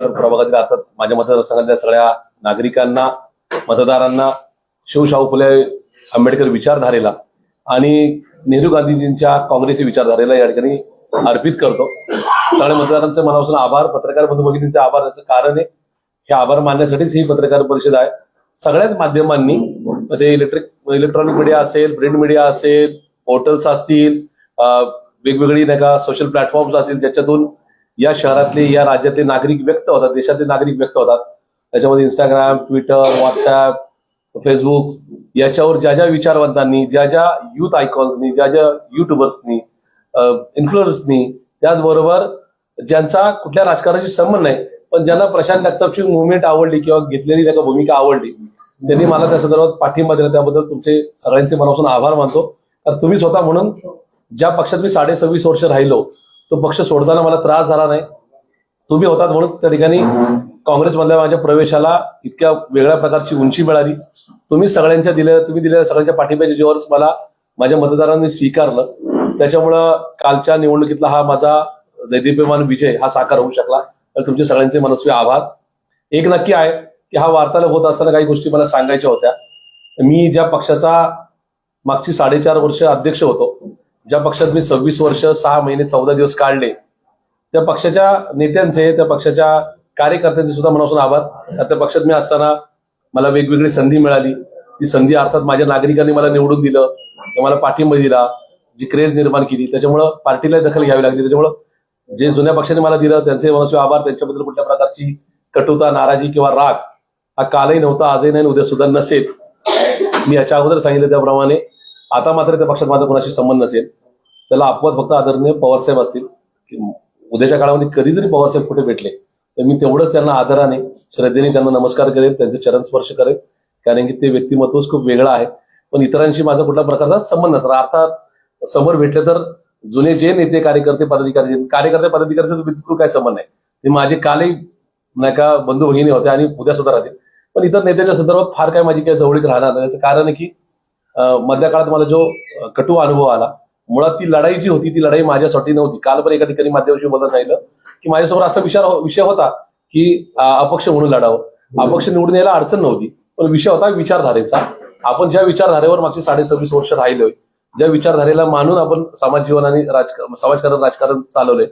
प्रभागातील अर्थात माझ्या मतदारसंघातल्या सगळ्या नागरिकांना मतदारांना शिवशाहू फुले आंबेडकर विचारधारेला आणि नेहरू गांधीजींच्या काँग्रेसी विचारधारेला या ठिकाणी अर्पित करतो. सगळ्या मतदारांचे मनापासून आभार. पत्रकार बंधू भगिनींचे आभार. त्याचं कारण आहे हे आभार मानण्यासाठीच ही पत्रकार परिषद आहे. सगळ्याच माध्यमांनी म्हणजे ते इलेक्ट्रिक इलेक्ट्रॉनिक मीडिया असेल प्रिंट मीडिया असेल पोर्टल्स असतील वेगवेगळी नाही का सोशल प्लॅटफॉर्म्स असतील ज्याच्यातून या शहरातले या राज्यातले नागरिक व्यक्त होतात देशातले नागरिक व्यक्त होतात. त्याच्यामध्ये इंस्टाग्राम ट्विटर व्हॉट्सॲप फेसबुक याच्यावर ज्या ज्या विचारवंतांनी ज्या ज्या युथ आयकॉन्सनी ज्या ज्या युट्यूबर्सनी इन्फ्लुएन्सनी त्याचबरोबर ज्यांचा कुठल्या राजकारणाशी संबंध नाही पण ज्यांना प्रशांत जगतापची मुवमेंट आवडली किंवा घेतलेली त्या भूमिका आवडली त्यांनी मला त्या संदर्भात पाठिंबा दिला. त्याबद्दल तुमचे सगळ्यांचे मनापासून आभार मानतो. तर तुम्ही स्वतः म्हणून ज्या पक्षात मी साडे सव्वीस वर्ष राहिलो तो पक्ष सोडताना मला त्रास झाला नाही. तुम्ही होतात म्हणून त्या ठिकाणी काँग्रेसमधल्या माझ्या प्रवेशाला इतक्या वेगळ्या प्रकारची उंची मिळाली. तुम्ही सगळ्यांच्या दिल्या तुम्ही दिलेल्या सगळ्यांच्या पाठिंब्याच्या जीवावरच मला माझ्या मतदारांनी स्वीकारलं. त्याच्यामुळं कालच्या निवडणुकीतला हा माझा दैदिप्यमान विजय हा साकार होऊ शकला. तर तुमचे सगळ्यांचे मनस्वी आभार. एक नक्की आहे की हा वार्तालाप होत असताना काही गोष्टी मला सांगायच्या होत्या. मी ज्या पक्षाचा मागची साडेचार वर्ष अध्यक्ष होतो ज्या पक्षात मी सव्वीस वर्ष सहा महिने चौदा दिवस काढले त्या पक्षाच्या नेत्यांचे त्या पक्षाच्या कार्यकर्त्यांचे सुद्धा मनापासून आभार. त्या पक्षात मी असताना मला वेगवेगळी संधी मिळाली. ती संधी अर्थात माझ्या नागरिकांनी मला निवडून दिलं मला पाठिंबा दिला जी क्रेज निर्माण केली. त्याच्यामुळं पार्टीला दखल घ्यावी लागली. त्याच्यामुळं जे जुन्या पक्षाने मला दिलं त्यांचे मनस्वी आभार. त्यांच्याबद्दल कुठल्या प्रकारची कटुता नाराजी किंवा राग हा कालही नव्हता आजही नाही उद्या सुद्धा नसेल. मी याच्या अगोदर सांगितलं त्याप्रमाणे. आता मात्र त्या पक्षात माझा कोणाशी संबंध नसेल. त्याला अपवाद फक्त आदरणीय पवारसाहेब असतील की उद्याच्या काळामध्ये कधी जरी पवारसाहेब कुठे भेटले तर मी तेवढंच त्यांना आदराने श्रद्धेने त्यांना नमस्कार करेन त्यांचे चरण स्पर्श करेन कारण की ते व्यक्तिमत्वच खूप वेगळं आहे. पण इतरांशी माझा कुठल्या प्रकारचा संबंध नसणार. अर्थात समोर भेटले तर जुने जे नेते कार्यकर्ते पदाधिकारी कार्यकर्ते पदाधिकाऱ्यांचा बिलकुल काय संबंध नाही. ते माझे कालही नाही का बंधू भगिनी होते आणि उद्या सुद्धा राहतील. पण इतर नेत्याच्या संदर्भात फार काय माझी काही जवळीक राहणार नाही. त्याचं कारण आहे की मधल्या काळात मला जो कटू अनुभव आला मुळात ती लढाई जी होती ती लढाई माझ्यासाठी नव्हती. काल पण एका ठिकाणी माध्यमाशी बोलत राहिलं की माझ्यासमोर असा विचार हो-, विषय होता की अपक्ष म्हणून लढावं. अपक्ष निवडून यायला अडचण नव्हती पण विषय होता विचारधारेचा. आपण ज्या विचारधारेवर मागची साडे सव्वीस वर्ष राहिलोय ज्या विचारधारेला मानून आपण समाज जीवन आणि राजकारण समाजकारण राजकारण चालवलंय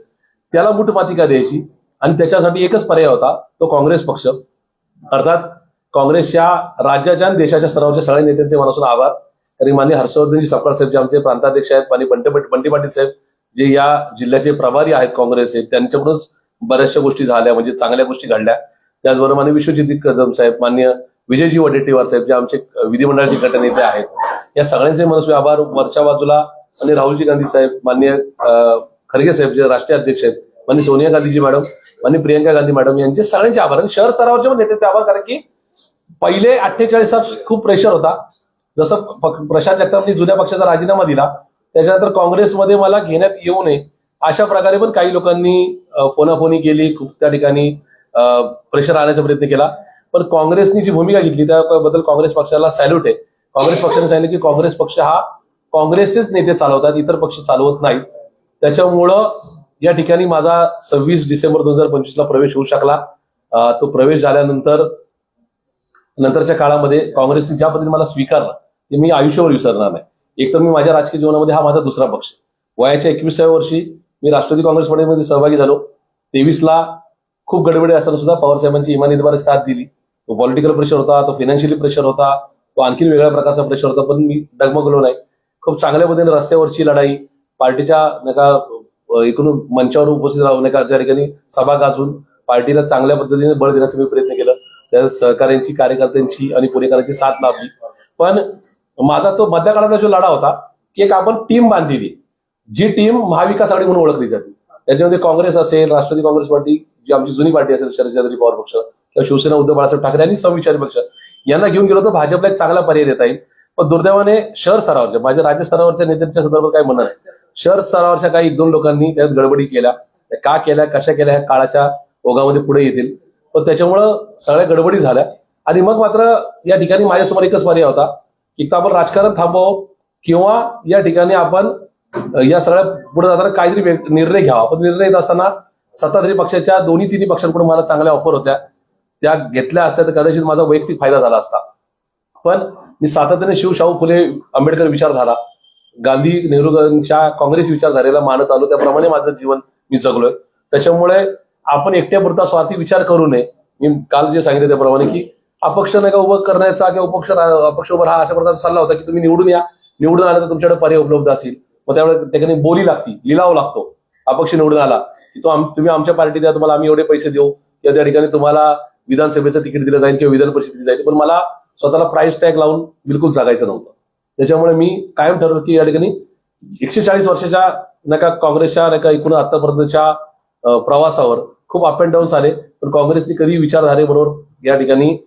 त्याला मुठ माती का द्यायची? आणि त्याच्यासाठी एकच पर्याय होता तो काँग्रेस पक्ष. अर्थात काँग्रेसच्या राज्याच्या आणि देशाच्या स्तरावरच्या सगळ्या नेत्यांचे मनासून आभार. कारण माननीय हर्षवर्धनजी सपकाळ साहेब जे आमचे प्रांताध्यक्ष आहेत आणि बंटे बंटी पाटील साहेब जे या जिल्ह्याचे प्रभारी आहेत काँग्रेसचे त्यांच्याकडूनच बऱ्याचशा गोष्टी झाल्या म्हणजे चांगल्या गोष्टी घडल्या. त्याचबरोबर माननीय विश्वजित कदम साहेब मान्य विजयजी वडेट्टीवार साहेब जे आमचे विधिमंडळाचे गटनेते आहेत. या सगळ्यांचे मनस्वी आभार. वरच्या बाजूला आणि राहुलजी गांधी साहेब मान्य खरगे साहेब जे राष्ट्रीय अध्यक्ष आहेत मान्य सोनिया गांधीजी मॅडम मान्य प्रियंका गांधी मॅडम यांचे सगळ्यांचे आभार. आणि शहर स्तरावरचे पण नेत्याचे आभार कारण की पहिले अठ्ठेचाळीस खूप प्रेशर होता. जसं प्रशांत जगतापनी जुन्या पक्षाचा राजीनामा दिला त्याच्यानंतर काँग्रेसमध्ये मला घेण्यात येऊ नये अशा प्रकारे पण काही लोकांनी फोनाफोनी केली खूप त्या ठिकाणी प्रेशर आणण्याचा प्रयत्न केला. पण काँग्रेसनी जी भूमिका घेतली त्याबद्दल काँग्रेस पक्षाला सॅल्यूट आहे. काँग्रेस पक्षाने सांगितलं की काँग्रेस पक्ष हा काँग्रेसचेच नेते चालवतात इतर पक्ष चालवत नाहीत. त्याच्यामुळं या ठिकाणी माझा सव्वीस डिसेंबर दोन हजार पंचवीसला प्रवेश होऊ शकला. तो प्रवेश झाल्यानंतर नंतरच्या काळामध्ये काँग्रेसने ज्या पद्धतीने मला स्वीकारला ते मी आयुष्यावर विसरणार नाही. एक तर मी माझ्या राजकीय जीवनामध्ये हा माझा दुसरा पक्ष वयाच्या एकविसाव्या वर्षी मी राष्ट्रवादी काँग्रेस पार्टीमध्ये सहभागी झालो. तेवीसला खूप गडबडी असताना सुद्धा पवार साहेबांची इमानीद्वारे साथ दिली. तो पॉलिटिकल प्रेशर होता तो फायनान्शियली प्रेशर होता तो आणखी वेगळ्या प्रकारचा प्रेशर होता पण मी डगमगलो नाही. खूप चांगल्या पद्धतीने रस्त्यावरची लढाई पार्टीच्या नका एकूण मंचावर उपस्थित राहून नाही का त्या ठिकाणी सभा गाजून पार्टीला चांगल्या पद्धतीने बळ देण्याचा मी प्रयत्न केला. त्या सहकार्यांची कार्यकर्त्यांची आणि पुणेकरांची साथ लाभली. पण माझा तो मध्यकाळाचा जो लढा होता की एक आपण टीम बांधलेली जी टीम महाविकास आघाडी म्हणून ओळखली जाते. त्याच्यामध्ये काँग्रेस असेल राष्ट्रवादी काँग्रेस पार्टी जी आमची जुनी पार्टी असेल शरदचंद्र पवार पक्ष किंवा शिवसेना उद्धव बाळासाहेब ठाकरे आणि समविचारी पक्ष यांना घेऊन गेलो तर भाजपला एक चांगला पर्याय देता येईल. पण दुर्दैवाने शहर स्तरावरच्या माझ्या राज्य स्तरावरच्या नेत्यांच्या संदर्भात काही म्हणणं नाही. शहर स्तरावरच्या काही एक दोन लोकांनी त्यात गडबडी केल्या. त्या का केल्या कशा केल्या ह्या काळाच्या ओघामध्ये पुढे येतील. पण त्याच्यामुळं सगळ्या गडबडी झाल्या. आणि मग मात्र या ठिकाणी माझ्यासमोर एकच पर्याय होता. एक तर आपण राजकारण थांबव किंवा या ठिकाणी आपण या सगळ्या पुढे जाताना काहीतरी निर्णय घ्यावा. पण निर्णय घेत असताना सत्ताधारी पक्षाच्या दोन्ही तिन्ही पक्षांकडून मला चांगल्या ऑफर होत्या. त्या घेतल्या असत्या तर कदाचित माझा वैयक्तिक फायदा झाला असता. पण मी सातत्याने शिवशाहू फुले आंबेडकर विचारधारा गांधी नेहरूंच्या काँग्रेस विचारधारेला मानत आलो. त्याप्रमाणे माझं जीवन मी जगलोय. त्याच्यामुळे आपण एकट्यापुरता स्वार्थी विचार करू नये. मी काल जे सांगितलं त्याप्रमाणे की अपक्ष नाही का उभं करण्याचा किंवा उपक्ष रा- अपक्ष उभं राहा अशा प्रकारचा सल्ला होता की तुम्ही निवडून या. निवडून आला तर तुमच्याकडे पर्याय उपलब्ध असतील. मग त्यावेळेस त्या ठिकाणी बोली लागती लिलाव लागतो. अपक्ष निवडून आला की तो आम- तुम्ही आमच्या पार्टी द्या तुम्हाला आम्ही एवढे पैसे देऊ. किंवा त्या ठिकाणी तुम्हाला विधानसभेचं तिकीट दिलं जाईल किंवा विधान परिषदेत जाईल. पण मला स्वतःला प्राईस टॅग लावून बिलकुल जगायचं नव्हतं. त्याच्यामुळे मी कायम ठरवलं की या ठिकाणी एकशे चाळीस वर्षाच्या नका काँग्रेसच्या नका एकूण आतापर्यंतच्या प्रवासावर खूप अप अँड डाऊन्स आले पण काँग्रेसने कधी विचारधारेबरोबर या ठिकाणी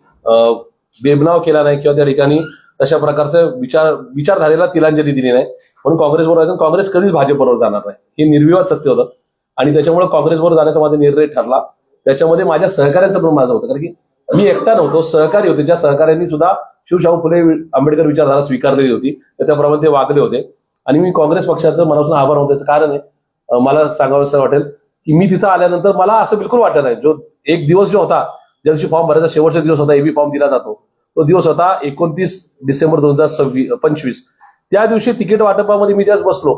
बेबनाव केला नाही किंवा त्या ठिकाणी तशा प्रकारचा विचार विचारधारेला तिलांजली दिली नाही. म्हणून काँग्रेसबरोबर आहे. काँग्रेस कधीच भाजपबरोबर जाणार नाही. हे निर्विवाद सत्य होतं. आणि त्याच्यामुळे काँग्रेसबरोबर जाण्याचा माझा निर्णय ठरला. त्याच्यामध्ये माझ्या सहकार्यांचं पण माझं होतं. कारण की मी एकटा नव्हतो सहकारी होते. ज्या सहकार्यांनी सुद्धा शिवशाहू फुले आंबेडकर विचारधारा स्वीकारलेली होती तर त्याप्रमाणे ते वागले होते. आणि मी काँग्रेस पक्षाचं मनापासून आभार मानतो. कारण आहे मला सांगावं असं वाटेल की मी तिथं आल्यानंतर मला असं बिलकुल वाटत नाही. जो एक दिवस जो होता ज्या दिवशी फॉर्म भरायचा शेवटचा दिवस होता एबी फॉर्म दिला जातो. तो दिवस होता एकोणतीस डिसेंबर दोन हजार सव्वीस पंचवीस. त्या दिवशी तिकीट वाटपामध्ये मी ज्याच बसलो.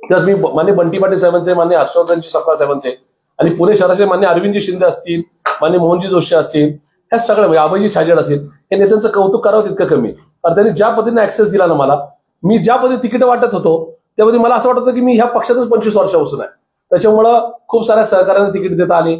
त्याच मी मान्य बंटी पाटील साहेबांचे मान्य हर्षवर्धनजी सपकाळ साहेबांचे आणि पुणे शहराचे मान्य अरविंदजी शिंदे असतील मान्य मोहनजी जोशी असतील ह्या सगळं म्हणजे अभयजी छाजेड असेल हे नेत्यांचं कौतुक करावं तितकं कमी. कारण त्यांनी ज्या पद्धतीने ऍक्सेस दिला ना मला मी ज्या पद्धतीने तिकीट वाटत होतो त्यामध्ये मला असं वाटत होतं की मी ह्या पक्षातच पंचवीस वर्षापासून आहे. त्याच्यामुळं खूप साऱ्या सहकार्याने तिकीट देता आली.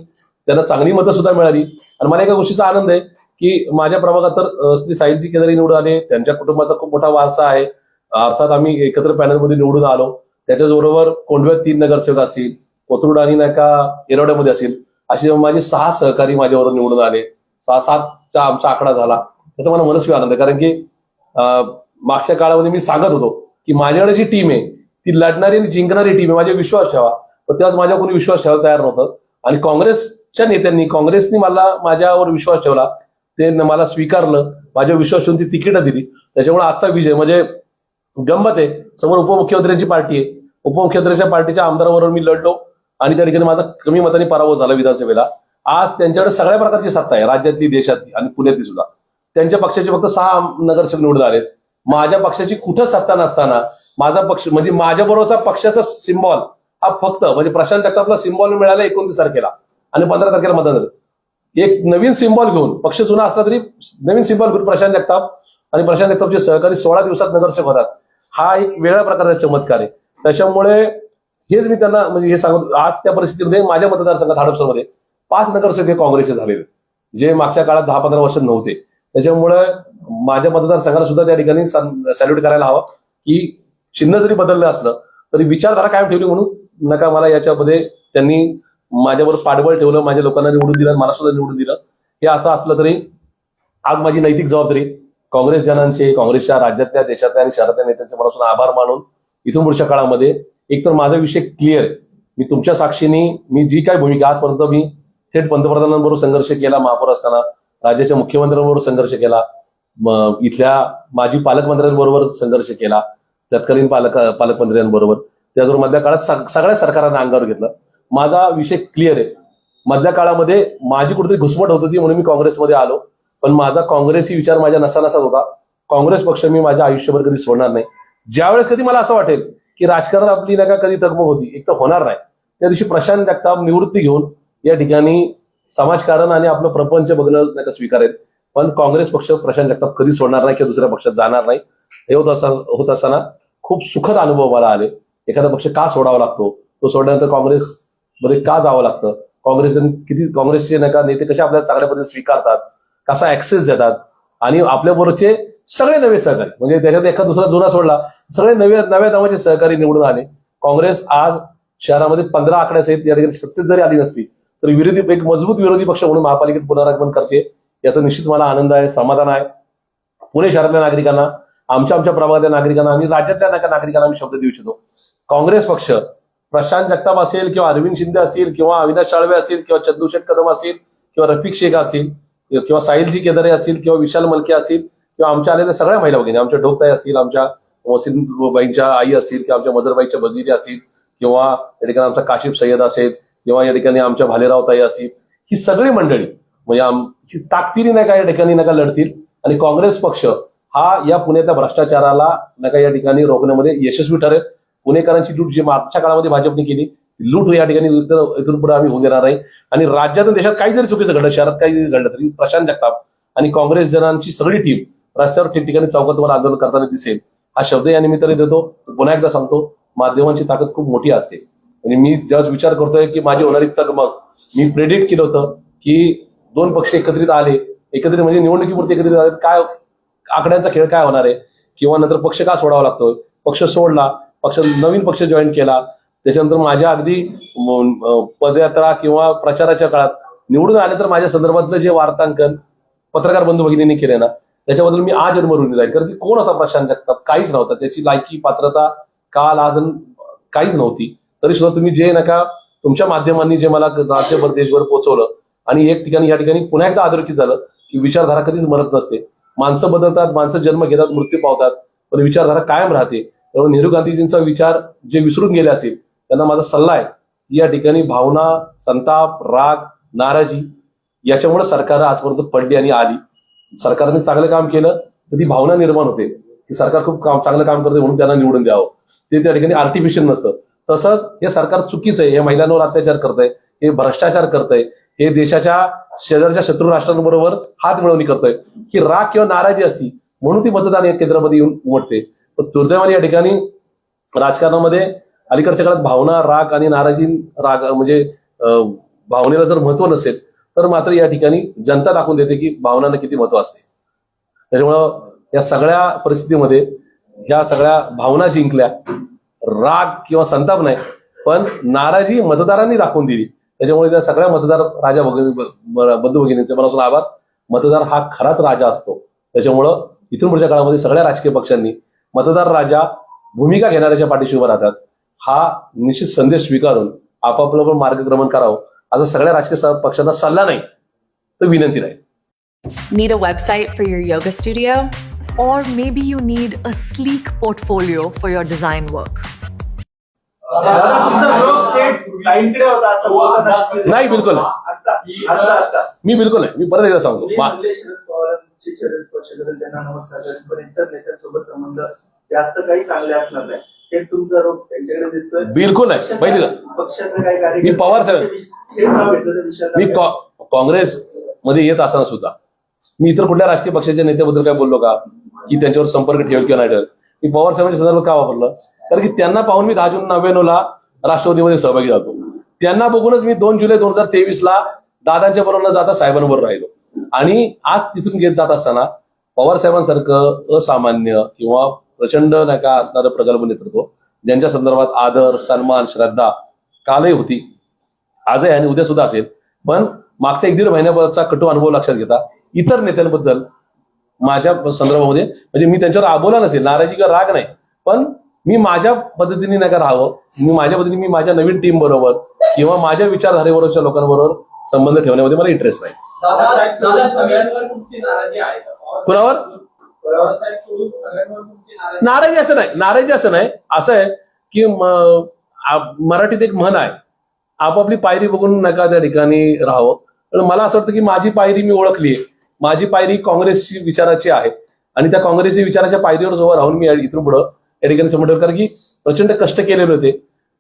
त्यांना चांगली मतं सुद्धा मिळाली. आणि मला एका गोष्टीचा आनंद आहे की माझ्या प्रभागात तर श्री साहित्य केदारी निवडून आले त्यांच्या कुटुंबाचा खूप मोठा वारसा आहे. अर्थात आम्ही एकत्र पॅनलमध्ये निवडून आलो. त्याच्याचबरोबर कोंडव्यात तीन नगरसेवक असतील कोथरूड आणि नाका येरवड्यामध्ये असतील असे माझे सहा सहकारी माझ्यावर निवडून आले. सहा सातचा आमचा आकडा झाला. त्याचा मला मनस्वी आनंद आहे. कारण की मागच्या काळामध्ये मी सांगत होतो की माझ्याकडे जी टीम आहे ती लढणारी आणि जिंकणारी टीम आहे माझ्या विश्वास ठेवा. पण त्यावेळेस माझ्या कोणी विश्वास ठेवायला तयार नव्हतं. आणि काँग्रेस च्या नेत्यांनी काँग्रेसनी मला माझ्यावर विश्वास ठेवला. ते मला स्वीकारलं. माझ्या विश्वास ठेवून ती तिकीटं दिली. त्याच्यामुळे आजचा विजय म्हणजे गंमत आहे. समोर उपमुख्यमंत्र्यांची पार्टी आहे. उपमुख्यमंत्र्यांच्या पार्टीच्या आमदाराबरोबर मी लढलो आणि त्या ठिकाणी माझा कमी मताने पराभव झाला विधानसभेला. आज त्यांच्याकडे सगळ्या प्रकारची सत्ता आहे. राज्यातली देशातली आणि पुण्यातली सुद्धा. त्यांच्या पक्षाचे फक्त सहा आम- नगरसेवक निवडून आलेत. माझ्या पक्षाची कुठं सत्ता नसताना माझा पक्ष म्हणजे माझ्याबरोबरचा पक्षाचा सिम्बॉल हा फक्त म्हणजे प्रशांत जगतापला सिम्बॉल मिळाला एकोणतीस तारखेला. आणि पंधरा तारखेला मतदान झालं एक नवीन सिम्बॉल घेऊन पक्ष जुना असला तरी नवीन सिम्बॉल घेऊन प्रशांत जगताप आणि प्रशांत जगतापचे सहकारी सोळा दिवसात नगरसेवक होतात. हा एक वेगळ्या प्रकारचा चमत्कार आहे. त्याच्यामुळे हेच मी त्यांना म्हणजे हे सांगतो आज त्या परिस्थितीमध्ये माझ्या मतदारसंघात हडपसरमध्ये पाच नगरसेवक हे काँग्रेसचे झालेले. जे मागच्या काळात दहा पंधरा वर्ष नव्हते. त्याच्यामुळे माझ्या मतदारसंघाला सुद्धा त्या ठिकाणी सॅल्यूट करायला हवं की चिन्ह जरी बदललं असलं तरी विचारधारा कायम ठेवली म्हणून नका मला याच्यामध्ये त्यांनी माझ्यावर पाठबळ ठेवलं माझ्या लोकांना निवडून दिलं मला सुद्धा निवडून दिलं. हे असं असलं तरी आज माझी नैतिक जबाबदारी काँग्रेस जनांचे काँग्रेसच्या राज्यातल्या देशातल्या आणि शहरातल्या नेत्यांचे मनापासून आभार मानून इथून पुढच्या काळामध्ये एकतर माझा विषय क्लिअर मी तुमच्या साक्षीने मी जी काय भूमिका आजपर्यंत मी थेट पंतप्रधानांबरोबर संघर्ष केला महापौर असताना राज्याच्या मुख्यमंत्र्यांबरोबर संघर्ष केला इथल्या माजी पालकमंत्र्यांबरोबर संघर्ष केला तत्कालीन पालक पालकमंत्र्यांबरोबर त्याचबरोबर मधल्या काळात सग- सगळ्या सरकारांना अंगावर घेतलं. माझा विषय क्लिअर आहे. मधल्या काळामध्ये माझी कुठेतरी घुसमट होत होती म्हणून मी काँग्रेसमध्ये आलो. पण माझा काँग्रेसी विचार माझ्या नसानसात होता. काँग्रेस पक्ष मी माझ्या आयुष्यभर कधी सोडणार नाही. ज्यावेळेस कधी मला असं वाटेल की राजकारणात आपली नका कधी तगमग होती एक तर होणार नाही. त्या दिवशी प्रशांत जगताप निवृत्ती घेऊन या ठिकाणी समाजकारण आणि आपलं प्रपंच बघणं नका स्वीकारेल. पण काँग्रेस पक्ष प्रशांत जगताप कधी सोडणार नाही किंवा दुसऱ्या पक्षात जाणार नाही. हे होत असा होत असताना खूप सुखद अनुभव मला आले. एखादा पक्ष का सोडावा लागतो? तो सोडल्यानंतर काँग्रेस मध्ये का जावं लागतं? काँग्रेस किती काँग्रेसचे नका नेते कसे आपल्याला चांगल्या पद्धतीने स्वीकारतात? कसा ऍक्सेस देतात? आणि आपल्याबरोबरचे सगळे नवे सहकारी म्हणजे त्याच्यात एखादा दुसरा जुना सोडला सगळे नवे नव्या नावाचे सहकारी निवडून आले. काँग्रेस आज शहरामध्ये पंधरा आकड्यासहित या ठिकाणी सत्तेत जरी आली नसती तर विरोधी एक मजबूत विरोधी पक्ष म्हणून महापालिकेत पुनरागमन करते याचा निश्चित मला आनंद आहे समाधान आहे. पुणे शहरातल्या नागरिकांना आमच्या आमच्या प्रभागातल्या नागरिकांना आणि राज्यातल्या नाका- नागरिकांना आम्ही शब्द देऊ इच्छितो. काँग्रेस पक्ष प्रशांत जगताप असेल किंवा अरविंद शिंदे असतील किंवा अविनाश साळवे असतील किंवा चंदूशेठ कदम असतील किंवा रफिक शेख असतील किंवा साहिलजी केदारे असतील किंवा विशाल मलके असतील किंवा आमच्या आलेल्या सगळ्या महिला भगिनी आमच्या ढोकताई असतील आमच्या मोहसिन बाईंच्या आई असतील किंवा आमच्या मदरबाईच्या भगिनी असतील किंवा या ठिकाणी आमचा काशिफ सय्यद असेल किंवा या ठिकाणी आमच्या भालेराव ताई असतील ही सगळी मंडळी म्हणजे आमची ताकदीने नाही का या ठिकाणी नका लढतील आणि काँग्रेस पक्ष हा या पुण्यातल्या भ्रष्टाचाराला नका या ठिकाणी रोखण्यामध्ये यशस्वी ठरेल पुणेकरांची लूट जी मागच्या काळामध्ये भाजपने केली लूट या ठिकाणी इथून पुढे आम्ही होऊन देणार नाही. आणि राज्यात देशात काही जरी चुकीचं घडलं शहरात काही जरी घडलं तरी प्रशांत जगताप आणि काँग्रेस जनांची सगळी टीम रस्त्यावर ठिकठिकाणी चौकातवर आंदोलन करताना दिसेल. हा शब्द या निमित्ताने देतो. पुन्हा एकदा सांगतो माध्यमांची ताकद खूप मोठी असते. आणि मी ज्यावेळेस विचार करतोय की माझी होणारी तगमग मी प्रेडिक्ट केलं होतं की दोन पक्ष एकत्रित आले. एकत्रित म्हणजे निवडणुकीपुरते एकत्रित आले काय आकड्यांचा खेळ काय होणार आहे? किंवा नंतर पक्ष का सोडावा लागतोय? पक्ष सोडला पक्ष नवीन पक्ष जॉईन केला. त्याच्यानंतर माझ्या अगदी पदयात्रा किंवा प्रचाराच्या काळात निवडून आले तर माझ्या संदर्भातलं जे वार्तांकन पत्रकार बंधू भगिनींनी केले ना त्याच्याबद्दल मी आज ऋणी राहील कारण की कोण होता प्रशांत जगताप? काहीच नव्हता. त्याची लायकी पात्रता काल आज काहीच नव्हती. तरी सुद्धा तुम्ही जे नका तुमच्या माध्यमांनी जे मला राज्यभर देशभर पोहोचवलं आणि एक ठिकाणी या ठिकाणी पुन्हा एकदा अधोरेखित झालं की विचारधारा कधीच मरत नसते. माणसं बदलतात माणसं जन्म घेतात मृत्यू पावतात पण विचारधारा कायम राहते. त्यामुळे नेहरू गांधीजींचा विचार जे विसरून गेले असेल त्यांना माझा सल्ला आहे की या ठिकाणी भावना संताप राग नाराजी याच्यामुळे सरकार आजपर्यंत पडली आणि आली. सरकारने चांगलं काम केलं तर ती भावना निर्माण होते. की सरकार खूप काम चांगलं काम करते म्हणून त्यांना निवडून द्यावं. ते त्या ठिकाणी आर्टिफिशियल नसतं. तसंच हे सरकार चुकीचं आहे. हे महिलांवर अत्याचार करतंय हे भ्रष्टाचार करतंय हे देशाच्या शेजारच्या शत्रू राष्ट्रांबरोबर हात मिळवणी करतोय. की राग किंवा नाराजी असती म्हणून ती मतदान या केंद्रामध्ये येऊन उमटते. पण दुर्दैवाने या ठिकाणी राजकारणामध्ये अलीकडच्या काळात भावना राग आणि नाराजी राग म्हणजे अं, भावनेला जर महत्त्व नसेल तर मात्र या ठिकाणी जनता दाखवून देते की भावनांना किती महत्त्व असते. त्याच्यामुळं या सगळ्या परिस्थितीमध्ये ह्या सगळ्या भावना जिंकल्या राग किंवा संताप नाही पण नाराजी मतदारांनी दाखवून दिली. त्याच्यामुळे त्या सगळ्या मतदार राजा बंधू भगिनींचे मला आभार. मतदार हा खराच राजा असतो. त्याच्यामुळं इथून पुढच्या काळामध्ये सगळ्या राजकीय पक्षांनी मतदार राजा भूमिका घेणाऱ्याच्या पाठीशी उभा राहतात हा निश्चित संदेश स्वीकारून आपापलं मार्गक्रमण करावं असं सगळ्या राजकीय पक्षांना सल्ला नाही तर विनंती नाही Need a website for your yoga studio? Or maybe you need a sleek portfolio for your design work. दादा, तुमचा रोग थेट ताईंकडे होता असं बोलताना दिसलं. नाही, बिलकुल नाही. आता मी बिलकुल नाही मी परत एकदा सांगतो त्यांना नमस्कार पण इतर नेत्यांसोबत संबंध जास्त काही चांगले असणार नाही. थेट तुमचा रोग त्यांच्याकडे दिसतोय. बिलकुल पक्षातले काही कार्यकर्ते मी पवार साहेब- थेट नाव घेतलं तर विषयाला मी काय? कॉ- काँग्रेसमध्ये येत असताना सुद्धा. मी इतर कुठल्या राजकीय पक्षाच्या नेत्याबद्दल काय बोललो का? की त्यांच्यावर संपर्क ठेव किंवा नाही ठेव मी पवार साहेबांच्या संदर्भात का वापरलं? कारण की त्यांना पाहून मी दहा जून नव्याण्णवला राष्ट्रवादीमध्ये सहभागी झालो त्यांना बघूनच मी दोन जुलै दोन हजार तेवीस ला दादांच्या बरोबर जाता साहेबांबरोबर राहिलो. आणि आज तिथून घेत जात असताना पवार साहेबांसारखं असामान्य किंवा प्रचंड नाही का असणारं प्रगल्भ नेतृत्व ज्यांच्या संदर्भात आदर सन्मान श्रद्धा कालही होती आजही आणि उद्या सुद्धा असेल. पण मागच्या एक दीड महिन्याचा कटू अनुभव लक्षात घेता इतर नेत्यांबद्दल माझ्या संदर्भामध्ये म्हणजे मी त्यांच्यावर आबोला नसेल नाराजी किंवा राग नाही पण मी माझ्या पद्धतीने नाही का राहावं मी माझ्या पद्धतीने मी माझ्या नवीन टीम बरोबर किंवा माझ्या विचारधारेबरोबरच्या लोकांबरोबर संबंध ठेवण्यामध्ये मला इंटरेस्ट नाही. कुणावर? नाराजी असं नाही नाराजी असं नाही. असं आहे की मराठीत एक म्हण आहे आपापली पायरी बघून नका त्या ठिकाणी राहावं. पण मला असं वाटतं की माझी पायरी मी ओळखली आहे माझी पायरी काँग्रेसची विचाराची आहे. आणि त्या काँग्रेसची विचाराच्या पायरीवर जवळ राहून मी इथून पुढं या ठिकाणी समोर कारण की प्रचंड कष्ट केलेले होते.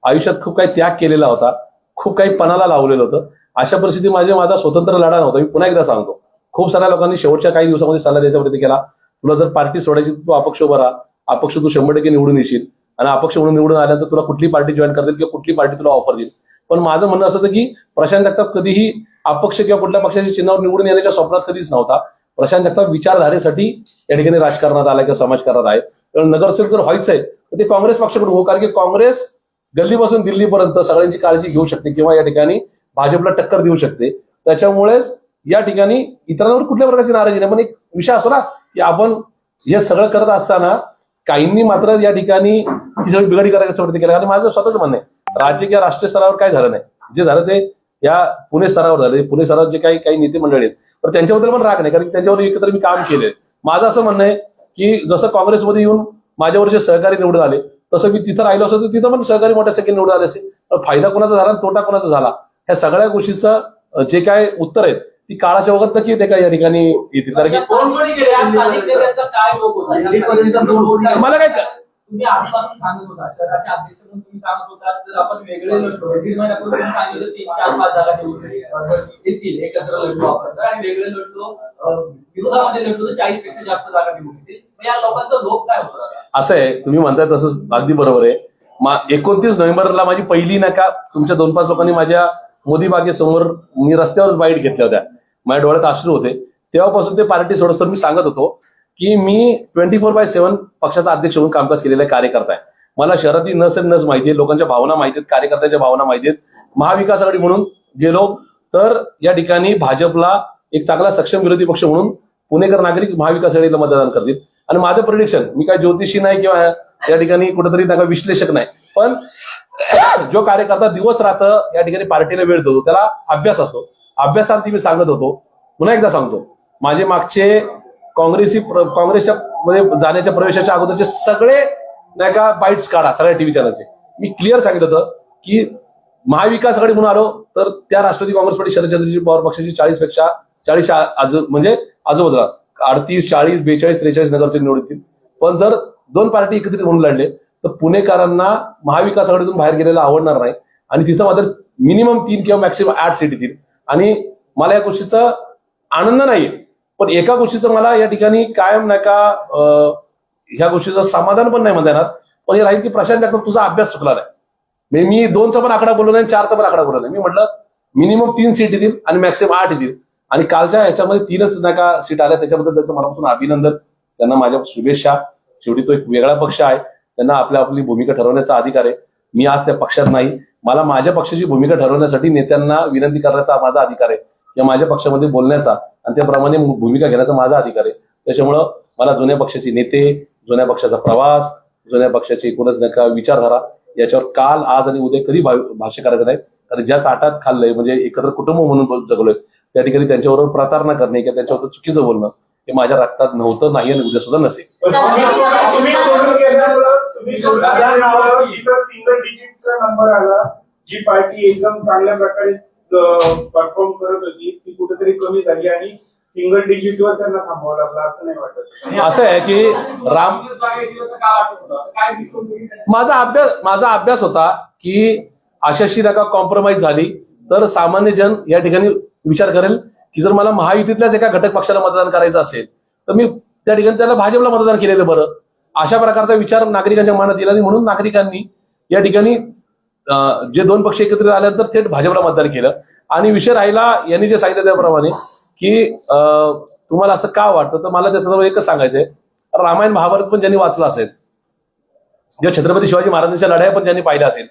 आयुष्यात खूप काही त्याग केलेला होता. खूप काही पणाला लावलेलं होतं. अशा परिस्थितीमध्ये माझे माझा स्वतंत्र लढा नव्हता. मी पुन्हा एकदा सांगतो. खूप साऱ्या लोकांनी शेवटच्या काही दिवसामध्ये सल्ला द्यायचा प्रयत्न केला. तुला जर पार्टी सोडायची तू अपक्ष उभा राहा. अपक्ष तू शंभर टक्के निवडून येशील. आणि अपक्ष म्हणून निवडून आल्यानंतर तुला कुठली पार्टी जॉईन करतील किंवा कुठली पार्टी तुला ऑफर देईल. पण माझं म्हणणं असं होतं की प्रशांत जगताप कधीही अपक्ष किंवा कुठल्या पक्षाच्या चिन्हावर निवडून येण्याच्या स्वप्नात कधीच नव्हता. प्रशांत जगताप विचारधारेसाठी या ठिकाणी राजकारणात आला किंवा समाजकारणात आहे. कारण नगरसेवक जर व्हायचं आहे तर ते काँग्रेस पक्षाकडून हो. कारण की काँग्रेस गल्लीपासून दिल्लीपर्यंत सगळ्यांची काळजी घेऊ शकते किंवा या ठिकाणी भाजपला टक्कर देऊ शकते. त्याच्यामुळेच या ठिकाणी इतरांवर कुठल्या प्रकारची नाराजी नाही. पण एक विषय असतो ना की आपण हे सगळं करत असताना काहींनी मात्र या ठिकाणी सगळी बिघाडी करायचा प्रयत्न केला. आणि माझं स्वतःच म्हणणं आहे राज्य किंवा राष्ट्रीय स्तरावर काय झालं नाही. जे झालं ते या पुणे स्तरावर झाले. पुणे स्तरावर जे काही काही नेते मंडळी आहेत. तर त्यांच्याबद्दल पण राग नाही कारण त्यांच्यावर एकत्र मी काम केले माझं असं म्हणणं आहे की जसं काँग्रेसमध्ये येऊन माझ्यावर जे सहकारी निवडून आले तसं मी तिथं राहिलो असतो तिथं पण सहकारी मोठ्या संख्येने निवडून आले असेल. तर फायदा कोणाचा झाला तोटा कोणाचा झाला? ह्या सगळ्या गोष्टीचं जे काय उत्तर आहेत ती काळाच्या वगत नक्की ते काय या ठिकाणी येतील? कारण की मला काय क-? असं आहे तुम्ही म्हणताय तसंच अगदी बरोबर आहे. एकोणतीस नोव्हेंबरला माझी पहिली नका तुमच्या दोन पाच लोकांनी माझ्या मोदी बागेसमोर मी रस्त्यावरच बाईट घेतल्या होत्या. माझ्या डोळ्यात अश्रू होते. तेव्हापासून ते पार्टी सोडत मी सांगत होतो की मी ट्वेंटी फोर बाय सेव्हन पक्षाचा अध्यक्ष म्हणून कामकाज केलेला कार्यकर्ता आहे. मला शहरातली नस आणि नस माहिती आहे लोकांच्या भावना माहिती आहेत कार्यकर्त्यांच्या भावना माहिती आहेत. महाविकास आघाडी म्हणून गेलो. तर या ठिकाणी भाजपला एक चांगला सक्षम विरोधी पक्ष म्हणून पुणेकर नागरिक महाविकास आघाडीला मतदान करतील. आणि माझं प्रिडिक्शन मी काय ज्योतिषी नाही किंवा या ठिकाणी कुठेतरी विश्लेषक नाही. पण जो कार्यकर्ता दिवस रात्र या ठिकाणी पार्टीला वेळ देतो त्याला अभ्यास असतो. अभ्यासार्थी मी सांगत होतो पुन्हा एकदा सांगतो. माझे मागचे काँग्रेसी काँग्रेसच्या मध्ये जाण्याच्या प्रवेशाच्या अगोदरचे सगळे नाही का बाईट्स काढा सगळ्या टीव्ही चॅनलचे. मी क्लिअर सांगितलं होतं की महाविकास आघाडी म्हणून आलो तर त्या राष्ट्रवादी काँग्रेस पार्टी शरदचंद्रजी पवार पक्षाची चाळीसपेक्षा चाळीस आज म्हणजे आजूबाजूला अडतीस चाळीस बेचाळीस त्रेचाळीस नगरसेवक निवडतील. पण जर दोन पार्टी एकत्रित म्हणून लढले तर पुणेकरांना महाविकास आघाडीतून बाहेर गेलेला आवडणार नाही. आणि तिथं मात्र मिनिमम तीन किंवा मॅक्सिमम आठ सीट येतील. आणि मला या गोष्टीचा आनंद नाही पण एका गोष्टीचं मला या ठिकाणी कायम नाही का ह्या गोष्टीचं समाधान पण नाही म्हणता येणार. पण हे राहील की प्रशांत जाधव तुझा अभ्यास चुकला नाही. मी दोनचा पण आकडा बोललो नाही चारचा पण आकडा बोललो नाही. मी म्हटलं मिनिमम तीन सीट येतील आणि मॅक्सिमम आठ येतील. आणि कालच्या ह्याच्यामध्ये तीनच नाही का सीट आल्या. त्याच्याबद्दल त्यांचं मनापासून अभिनंदन. त्यांना माझ्या शुभेच्छा. शेवटी तो एक वेगळा पक्ष आहे. त्यांना आपल्या आपली भूमिका ठरवण्याचा अधिकार आहे. मी आज त्या पक्षात नाही. मला माझ्या पक्षाची भूमिका ठरवण्यासाठी नेत्यांना विनंती करण्याचा माझा अधिकार आहे. किंवा माझ्या पक्षामध्ये बोलण्याचा आणि त्याप्रमाणे भूमिका घेण्याचा माझा अधिकार आहे. त्याच्यामुळं मला जुन्या पक्षाचे नेते जुन्या पक्षाचा प्रवास जुन्या पक्षाची एकूणच नका विचारधारा याच्यावर काल आज आणि उद्या कधी भा- भाष्य करायचं नाही. कारण ज्या ताटात खाल्लंय म्हणजे एकत्र कुटुंब म्हणून जगलोय त्या ठिकाणी त्यांच्याबरोबर प्रतारणा करणे किंवा त्यांच्यावर चुकीचं बोलणं हे माझ्या रक्तात नव्हतं नाही आणि उद्या सुद्धा नसेल. सोडून गेल्यामुळं इथं सिंगल डिजिटचा नंबर आला. जी पार्टी एकदम चांगल्या प्रकारे परफॉर्म करत होती ती कुठेतरी कमी झाली आणि सिंगल डिजिटवर त्यांना थांबावं लागलं असं नाही वाटत असं आहे की राम माझा अभ्यास माझा अभ्यास होता की अशाशी नका कॉम्प्रोमाइज झाली तर सामान्य जन या ठिकाणी विचार करेल की जर मला महायुतीतल्याच एका घटक पक्षाला मतदान करायचं असेल तर मी त्या ठिकाणी त्याला भाजपला मतदान केलेलं बरं. अशा प्रकारचा विचार नागरिकांच्या मनात येईल आणि म्हणून नागरिकांनी या ठिकाणी जे दोन पक्ष एकत्रित आल्यानंतर थेट भाजपला मतदान केलं. आणि विषय राहिला यांनी जे सांगितलं त्याप्रमाणे की अं, तुम्हाला असं का वाटतं? तर मला त्याच्याजवळ एकच सांगायचंय रामायण महाभारत पण ज्यांनी वाचलं असेल ज्या छत्रपती शिवाजी महाराजांच्या लढाया पण ज्यांनी पाहिल्या असेल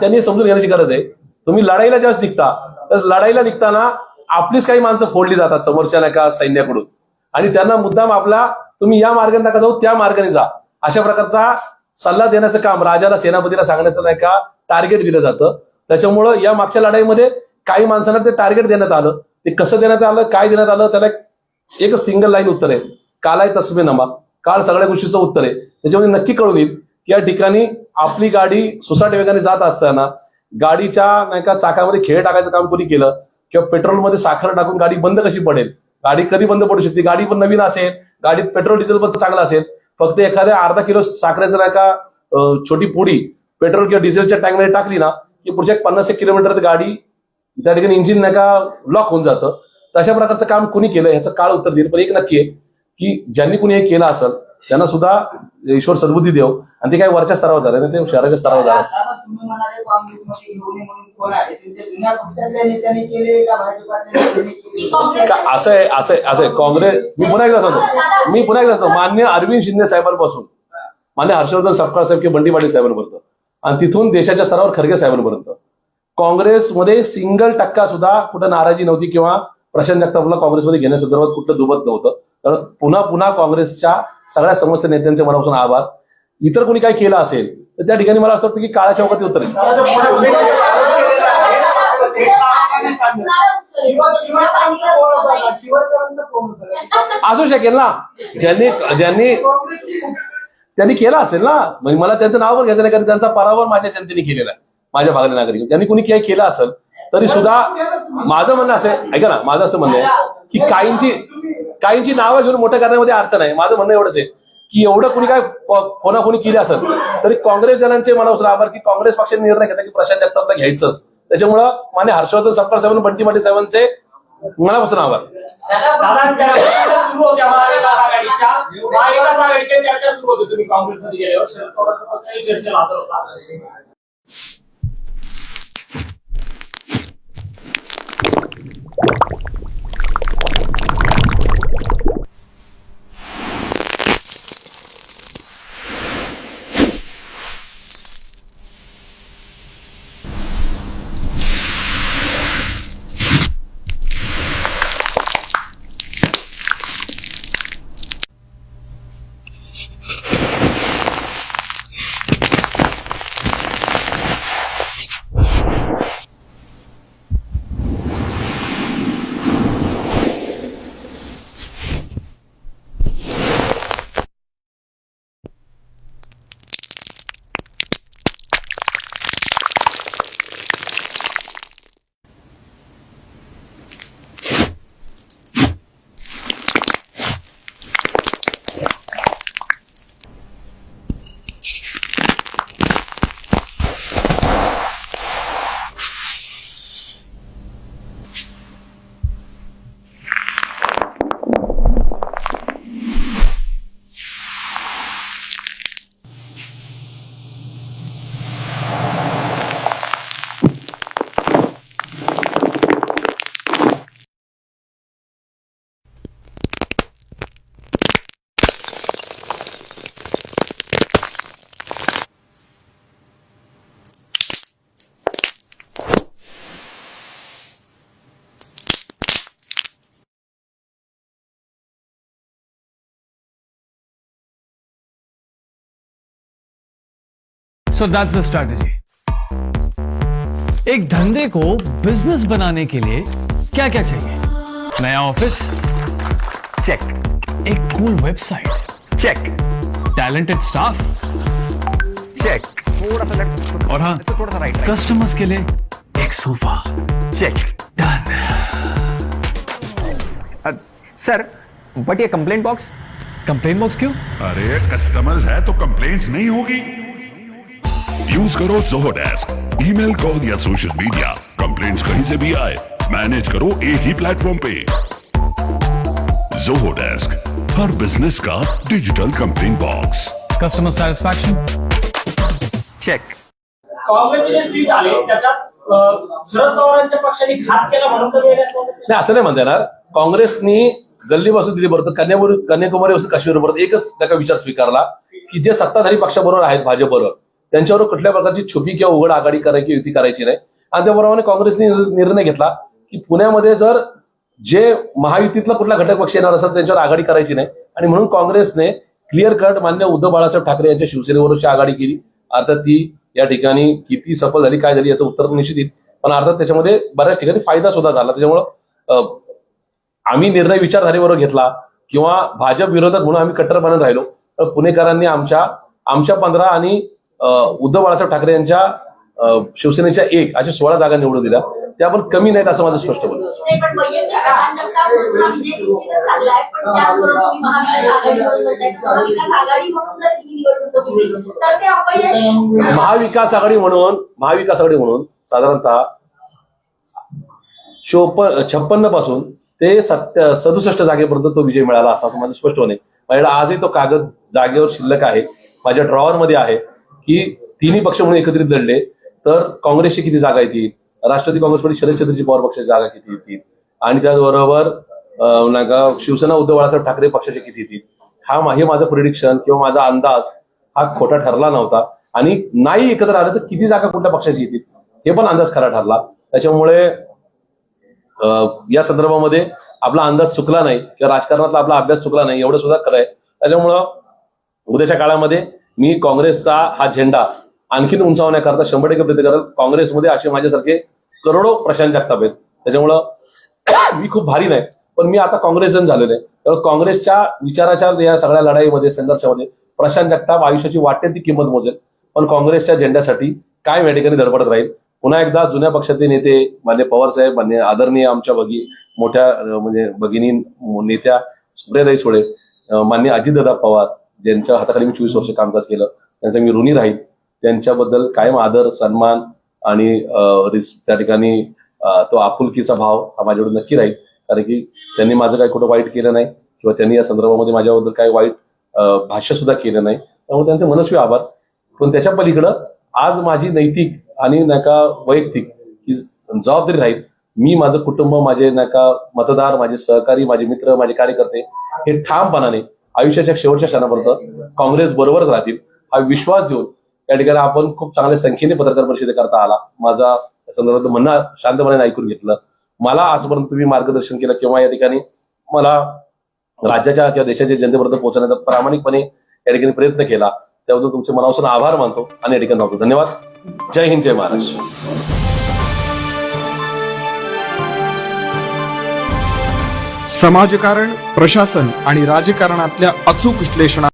त्यांनी समजून घेण्याची गरज आहे. तुम्ही लढाईला ज्यावेळेस निघता तर लढाईला निघताना आपलीच काही माणसं फोडली जातात समोरच्या नाही का सैन्याकडून? आणि त्यांना मुद्दाम आपला तुम्ही या मार्गाने नका जाऊ त्या मार्गाने जा. अशा प्रकारचा सल्ला देण्याचं काम राजाला सेनापतीला सांगण्याचं नाही का टार्गेट दिलं जातं. त्याच्यामुळं या मागच्या लढाईमध्ये काही माणसांना ते टार्गेट देण्यात आलं. ते कसं देण्यात आलं काय देण्यात आलं त्याला एक- सिंगल लाईन उत्तर आहे. काल आहे तस्मे नमा. काल सगळ्या गोष्टीचं उत्तर आहे. त्याच्यामध्ये नक्की कळून येईल की या ठिकाणी आपली गाडी सुसाट वेगाने जात असताना गाडीच्या नाही का चाकामध्ये खेळ टाकायचं काम कोणी केलं किंवा पेट्रोलमध्ये साखर टाकून गाडी बंद कशी पडेल? गाडी कधी बंद पडू शकते? गाडी पण नवीन असेल गाडीत पेट्रोल डिझेल पण चांगलं असेल फक्त एखाद्या अर्धा किलो साखरेचं नाही का छोटी पोडी पेट्रोल किंवा डिझेलच्या टँकमध्ये टाकली ना की पुढच्या एक पन्नास एक किलोमीटर गाडी त्या ठिकाणी इंजिन नाही का लॉक होऊन जातं. तशा प्रकारचं काम कुणी केलं ह्याचं काळ उत्तर देईल पण एक नक्की आहे की ज्यांनी कुणी हे केलं असेल त्यांना सुद्धा ईश्वर सद्बुद्धी देव. आणि ते काय वरच्या स्तरावर झालं ना ते शहराच्या स्तरावर झालं का असं आहे असं आहे असं आहे. काँग्रेस मी पुन्हा एकदा सांगतो. मी पुन्हा एकदा सांगतो. मान्य अरविंद शिंदे साहेबांपासून. मान्य हर्षवर्धन सपकाळ साहेब किंवा बंडी पाटील साहेबांपर्यंत. आणि तिथून देशाच्या स्तरावर खरगे साहेबांपर्यंत. काँग्रेसमध्ये सिंगल टक्का सुद्धा कुठं नाराजी नव्हती किंवा प्रशांत जगतापला काँग्रेसमध्ये घेण्यासंदर्भात कुठं दुबत नव्हतं. तर पुन्हा पुन्हा काँग्रेसच्या सगळ्या समस्त नेत्यांचे मनापासून आभार. इतर कोणी काय केलं असेल तर त्या ठिकाणी मला असं वाटतं की काळाच्या वगत उत्तर असू शकेल ना. ज्यांनी ज्यांनी त्यांनी केलं असेल ना. म्हणजे मला त्यांचं नाव पण घ्यायचं नाही कारण त्यांचा पराभव माझ्या जनतेने केलेला आहे. माझ्या भागातील नागरिक त्यांनी कुणी काही केलं असेल तरी सुद्धा माझं म्हणणं असं आहे ऐका ना माझं असं म्हणणं आहे की काहींची काहींची नावं घेऊन मोठं करण्यामध्ये अर्थ नाही. माझं म्हणणं एवढंच आहे की एवढं कुणी काय कोणाकोणी कोणी असेल तरी काँग्रेस जणांचे मनावर आभार की काँग्रेस पक्षाने निर्णय घेतला की प्रशांत जगतापला घ्यायचंच. त्याच्यामुळं माने हर्षवर्धन सपकाळ साहेब बंटी पाटील साहेबांचे मनापासून आभार. चर्चा सुरू होती. तुम्ही काँग्रेसमध्ये सो दैट्स द स्ट्रैटेजी एक धंधे को बिज़नेस बनाने के लिए क्या क्या चाहिए? नया ऑफ़िस चेक एक cool website check talented staff check थोड़ा सा लेफ़्ट और हाँ थोड़ा सा राइट कस्टमर्स के लिए एक sofa check done sir but ये कंप्लेंट बॉक्स कंप्लेन बॉक्स क्यों? अरे कस्टमर्स है तो कंप्लेंट्स नहीं होगी। यूज करो जोहो डेस्क ईमेल कॉल या सोशल मीडिया कंप्लेंट्स कहीं से भी आए मैनेज करो एक ही प्लेटफॉर्म पे. जोहो डेस्क हर बिजनेस का digital complaint box customer satisfaction check काँग्रेसचे जे सीट आले त्याच्यात अं, शरद पवारांच्या पक्षाने घात केला म्हणून तर नाही असं नाही म्हणता येणार. काँग्रेसनी गल्ली बसून दिली बरोबर कन्याकुमारी कन्याकुमारी बसून काश्मीर बरोबर एकच त्याचा विचार स्वीकारला की जे सत्ताधारी पक्षाबरोबर आहेत भाजपबरोबर त्यांच्यावर कुठल्या प्रकारची छुपी किंवा उघड आघाडी करायची युती करायची नाही. आणि त्याप्रमाणे काँग्रेसने निर्णय घेतला की पुण्यामध्ये जर जे महायुतीतला कुठला घटक पक्ष येणार असेल त्यांच्यावर आघाडी करायची नाही. आणि म्हणून काँग्रेसने क्लिअर कट मान्य उद्धव बाळासाहेब ठाकरे यांच्या शिवसेनेवरची आघाडी केली. अर्थात ती या ठिकाणी किती सफल झाली काय झाली याचं उत्तर निश्चित येईल. पण अर्थात त्याच्यामध्ये बऱ्याच ठिकाणी फायदा सुद्धा झाला. त्याच्यामुळं आम्ही निर्णय विचारधारेवर घेतला किंवा भाजप विरोधात म्हणून आम्ही कट्टरपणे राहिलो. तर पुणेकरांनी आमच्या आमच्या पंधरा आणि उद्धव बाळासाहेब ठाकरे यांच्या शिवसेनेच्या एक अशा सोळा जागा निवडून दिल्या. त्या पण कमी नाहीत असं माझं स्पष्ट तुम्ही महाविकास आघाडी म्हणून महाविकास आघाडी म्हणून साधारणतः चोपन्न छप्पन्नपासून ते सत्य सदुसष्ट जागेपर्यंत तो विजय मिळाला असा असं माझं स्पष्ट होणे माझ्याकडे आजही तो कागद जागेवर शिल्लक आहे. माझ्या ड्रॉवर मध्ये आहे. की तिन्ही पक्ष म्हणून एकत्रित लढले तर काँग्रेसची किती जागा येतील राष्ट्रवादी काँग्रेस शरद चंद्रजी पवार पक्षाची जागा किती येतील आणि त्याचबरोबर नाही का शिवसेना उद्धव बाळासाहेब ठाकरे पक्षाचे किती येतील हा हे माझं प्रिडिक्शन किंवा माझा अंदाज हा खोटा ठरला नव्हता. आणि नाही एकत्र आलं तर किती जागा कुठल्या पक्षाची येतील हे पण अंदाज खरा ठरला. त्याच्यामुळे अं, या संदर्भामध्ये आपला अंदाज चुकला नाही. किंवा राजकारणातला आपला अभ्यास चुकला नाही. एवढं सुद्धा खरं आहे. त्याच्यामुळं उद्याच्या काळामध्ये मी काँग्रेसचा हा झेंडा आणखीन उंचावण्याकरता शंभर टक्के प्रयत्न करेल काँग्रेसमध्ये असे माझ्यासारखे करोडो प्रशांत जगताप आहेत. त्याच्यामुळं मी खूप भारी नाही पण मी आता काँग्रेसन झालेलो आहे. तर काँग्रेसच्या विचाराच्या या सगळ्या लढाईमध्ये संघर्षामध्ये प्रशांत जगताप आयुष्याची वाटेल ती किंमत मोजेल. पण काँग्रेसच्या झेंड्यासाठी काय या ठिकाणी धडपडत राहील? पुन्हा एकदा जुन्या पक्षाचे नेते मान्य पवार साहेब मान्य आदरणीय आमच्या भगी मोठ्या म्हणजे भगिनी नेत्या सुप्रियाताई सोळे मान्य अजितदादा पवार ज्यांच्या हाताखाली मी चोवीस वर्ष कामकाज केलं त्यांचं मी ऋणी राहील त्यांच्याबद्दल कायम आदर सन्मान आणि त्या ठिकाणी तो आपुलकीचा भाव हा माझ्याकडे नक्की राहील. कारण की त्यांनी माझं काही कुठं वाईट केलं नाही किंवा त्यांनी या संदर्भामध्ये माझ्याबद्दल काही वाईट भाष्य सुद्धा केलं नाही. त्यामुळे त्यांचे मनस्वी आभार. पण त्याच्या पलीकडं आज माझी नैतिक आणि नाही का वैयक्तिक ही जबाबदारी राहील. मी माझं कुटुंब माझे नाही का मतदार माझे सहकारी माझे मित्र माझे कार्यकर्ते हे ठामपणाने आयुष्याच्या शेवटच्या क्षणापर्यंत काँग्रेस बरोबरच राहतील. हा विश्वास देऊन या ठिकाणी आपण खूप चांगल्या संख्येने पत्रकार परिषदे करता आला. माझा संदर्भात म्हणणं शांतपणे ऐकून घेतलं. मला आजपर्यंत तुम्ही मार्गदर्शन केलं किंवा या ठिकाणी मला राज्याच्या किंवा देशाच्या जनतेपर्यंत पोहोचण्याचा प्रामाणिकपणे या ठिकाणी प्रयत्न केला. त्याबद्दल तुमचे मनापासून आभार मानतो आणि या ठिकाणी धन्यवाद. जय हिंद जय महाराष्ट्र. समाजकारण प्रशासन आणि राजकारणातल्या अचूक विश्लेषणा